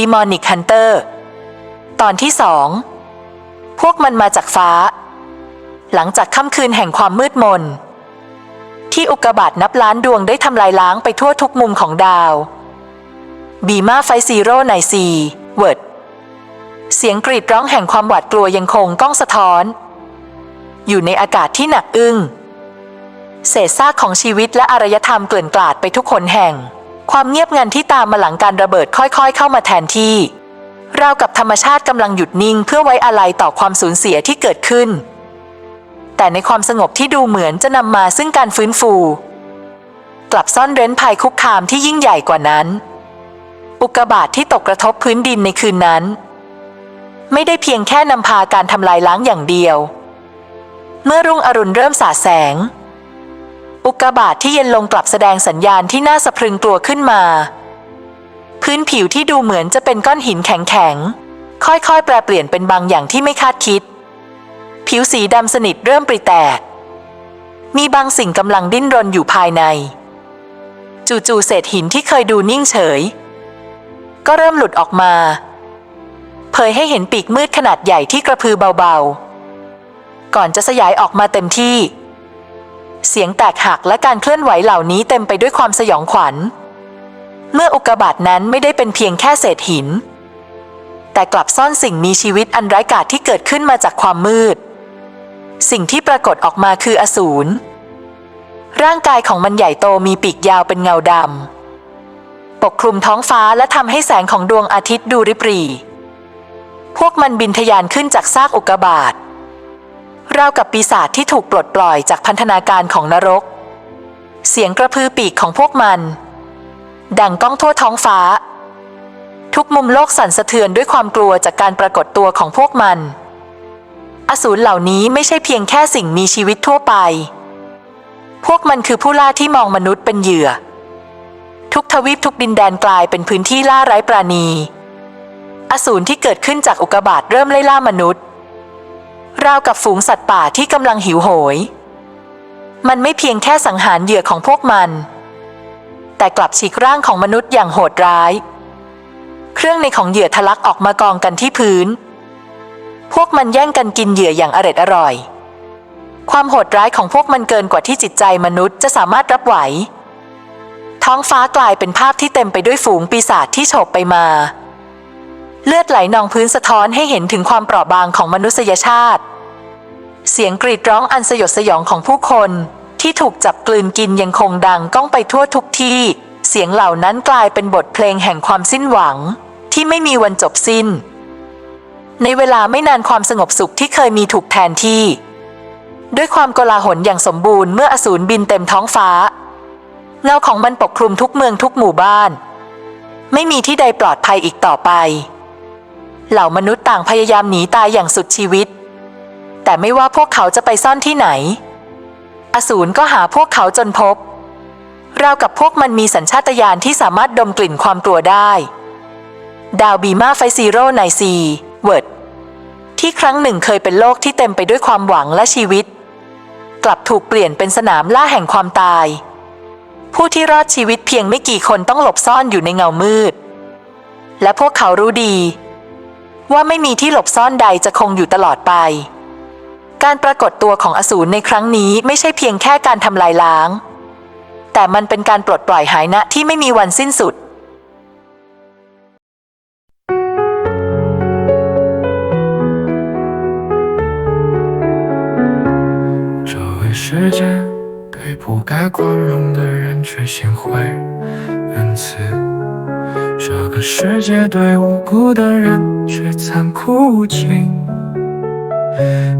Demonic Hunter ตอนที่สอง พวกมันมาจากฟ้า หลังจากค่ำคืนแห่งความมืดมน ที่อุกกาบาตนับล้านดวงได้ทำลายล้างไปทั่วทุกมุมของดาว บีมาไฟซีโร่ไนซีเวิร์ด เสียงกรีดร้องแห่งความหวาดกลัวยังคงก้องสะท้อน อยู่ในอากาศที่หนักอึ้งเศษซากของชีวิตและอารยธรรมเกลื่อนกลาดไปทุกคนแห่ง ความเงียบงันที่ตามมาหลังการระเบิดค่อยๆ เข้ามาแทนที่ราวกับธรรมชาติกำลังหยุดนิ่งเพื่อไว้อาลัยต่อความสูญเสียที่เกิดขึ้น แต่ในความสงบที่ดูเหมือนจะนำมาซึ่งการฟื้นฟู กลับซ่อนเร้นภัยคุกคามที่ยิ่งใหญ่กว่านั้น อุกกาบาตที่ตกกระทบพื้นดินในคืนนั้น ไม่ได้เพียงแค่นำพาการทำลายล้างอย่างเดียว เมื่อรุ่งอรุณเริ่มสาดแสง อุกกาบาตที่เย็นลงกลับแสดงสัญญาณที่น่าสะพรึงกลัวขึ้นมา พื้นผิวที่ดูเหมือนจะเป็นก้อนหินแข็งๆ ค่อยๆ แปรเปลี่ยนเป็นบางอย่างที่ไม่คาดคิด ผิวสีดำสนิทเริ่มปริแตก มีบางสิ่งกำลังดิ้นรนอยู่ภายใน จู่ๆเศษหินที่เคยดูนิ่งเฉย ก็เริ่มหลุดออกมา เผยให้เห็นปีกมืดขนาดใหญ่ที่กระพือเบาๆ ก่อนจะสยายออกมาเต็มที่ เสียงแตกหักและการเคลื่อนไหวเหล่านี้เต็มไปด้วยความสยองขวัญ เมื่ออุกกาบาตนั้นไม่ได้เป็นเพียงแค่เศษหิน แต่กลับซ่อนสิ่งมีชีวิตอันไร้กาจที่เกิดขึ้นมาจากความมืด สิ่งที่ปรากฏออกมาคืออสูร ร่างกายของมันใหญ่โตมีปีกยาวเป็นเงาดำ ปกคลุมท้องฟ้าและทำให้แสงของดวงอาทิตย์ดูริบหรี่พวกมันบินทะยานขึ้นจากซากอุกกาบาต ราวกับปีศาจที่ถูกปลดปล่อยจากพันธนาการของนรก เสียงกระพือปีกของพวกมัน ดังก้องทั่วท้องฟ้า ทุกมุมโลกสั่นสะเทือนด้วยความกลัวจากการปรากฏตัวของพวกมัน อสูรเหล่านี้ไม่ใช่เพียงแค่สิ่งมีชีวิตทั่วไป พวกมันคือผู้ล่าที่มองมนุษย์เป็นเหยื่อ ทุกทวีปทุกดินแดนกลายเป็นพื้นที่ล่าไร้ปราณี อสูรที่เกิดขึ้นจากอุกกาบาตเริ่มไล่ล่ามนุษย์ ราวกับฝูงสัตว์ป่าที่กำลังหิวโหย มันไม่เพียงแค่สังหารเหยื่อของพวกมัน แต่กลับฉีกร่างของมนุษย์อย่างโหดร้าย เครื่องในของเหยื่อทะลักออกมากองกันที่พื้น พวกมันแย่งกันกินเหยื่ออย่างอร็ดอร่อย ความโหดร้ายของพวกมันเกินกว่าที่จิตใจมนุษย์จะสามารถรับไหว ท้องฟ้ากลายเป็นภาพที่เต็มไปด้วยฝูงปีศาจที่โฉบไปมา เลือดไหลนองพื้นสะท้อนให้เห็นถึงความเปราะบางของมนุษยชาติ เสียงกรีดร้องอันสยดสยองของผู้คน ที่ถูกจับกลืนกินยังคงดังก้องไปทั่วทุกที่ เสียงเหล่านั้นกลายเป็นบทเพลงแห่งความสิ้นหวัง ที่ไม่มีวันจบสิ้น ในเวลาไม่นานความสงบสุขที่เคยมีถูกแทนที่ ด้วยความโกลาหลอย่างสมบูรณ์เมื่ออสูรบินเต็มท้องฟ้า เงาของมันปกคลุมทุกเมืองทุกหมู่บ้าน ไม่มีที่ใดปลอดภัยอีกต่อไป เหล่ามนุษย์ต่างพยายามหนีตายอย่างสุดชีวิต แต่ไม่ว่าพวกเขาจะไปซ่อนที่ไหน อสูรก็หาพวกเขาจนพบ ราวกับพวกมันมีสัญชาตญาณที่สามารถดมกลิ่นความกลัวได้ ดาวบีมาไฟซีโร่ไนซีเวิร์ดที่ครั้งหนึ่งเคยเป็นโลกที่เต็มไปด้วยความหวังและชีวิต กลับถูกเปลี่ยนเป็นสนามล่าแห่งความตาย ผู้ที่รอดชีวิตเพียงไม่กี่คนต้องหลบซ่อนอยู่ในเงามืด และพวกเขารู้ดี ว่าไม่มีที่หลบซ่อนใดจะคงอยู่ตลอดไป การปรากฏตัวของอสูรในครั้งนี้ไม่ใช่เพียงแค่การทำลายล้าง แต่มันเป็นการปลดปล่อยหายนะที่ไม่มีวันสิ้นสุด 这位世界对不该宽容的人却心怀仁慈， 这个世界对无辜的人却残酷无情。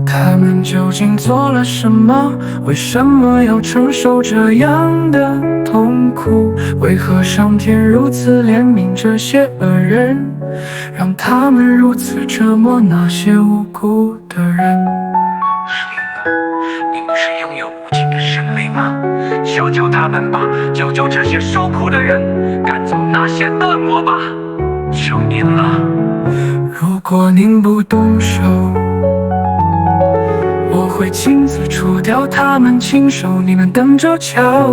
他们究竟做了什么？为什么要承受这样的痛苦？为何上天如此怜悯这些恶人，让他们如此折磨那些无辜的人？你不是拥有无尽的生命吗？救救他们吧，救救这些受苦的人，赶走那些恶魔吧，求您了。如果您不动手，我会亲自除掉他们，亲手你们等着瞧。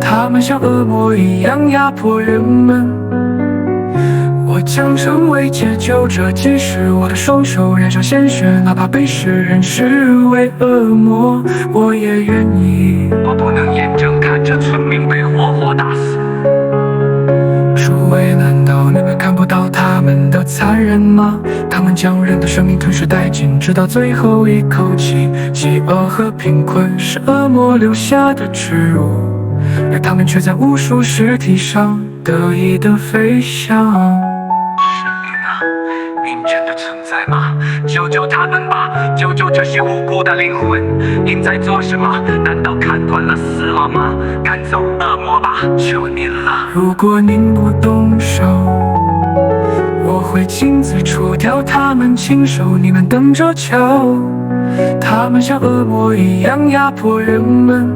他们像恶魔一样压迫人们，我将成为解救者，即使我的双手染上鲜血，哪怕被世人视为恶魔，我也愿意。生命吞噬殆尽，直到最后一口气。饥饿和贫困是恶魔留下的耻辱，而他们却在无数尸体上得意的飞翔。神明啊，您真的存在吗？救救他们吧！救救这些无辜的灵魂！您在做什么？难道砍断了死亡吗？赶走恶魔吧！求您了！如果您不动手，我会亲自除掉他们，亲手你们等着瞧。他们像恶魔一样压迫人们。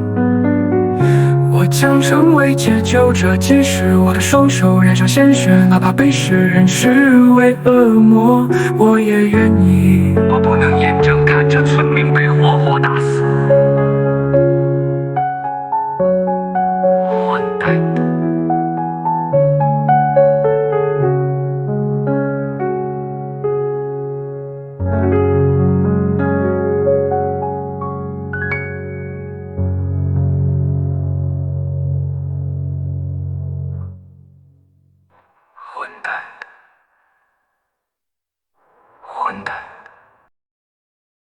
我将成为解救者，即使我的双手染上鲜血，哪怕被世人视为恶魔，我也愿意。我不能眼睁看着村民被活活打死。我带。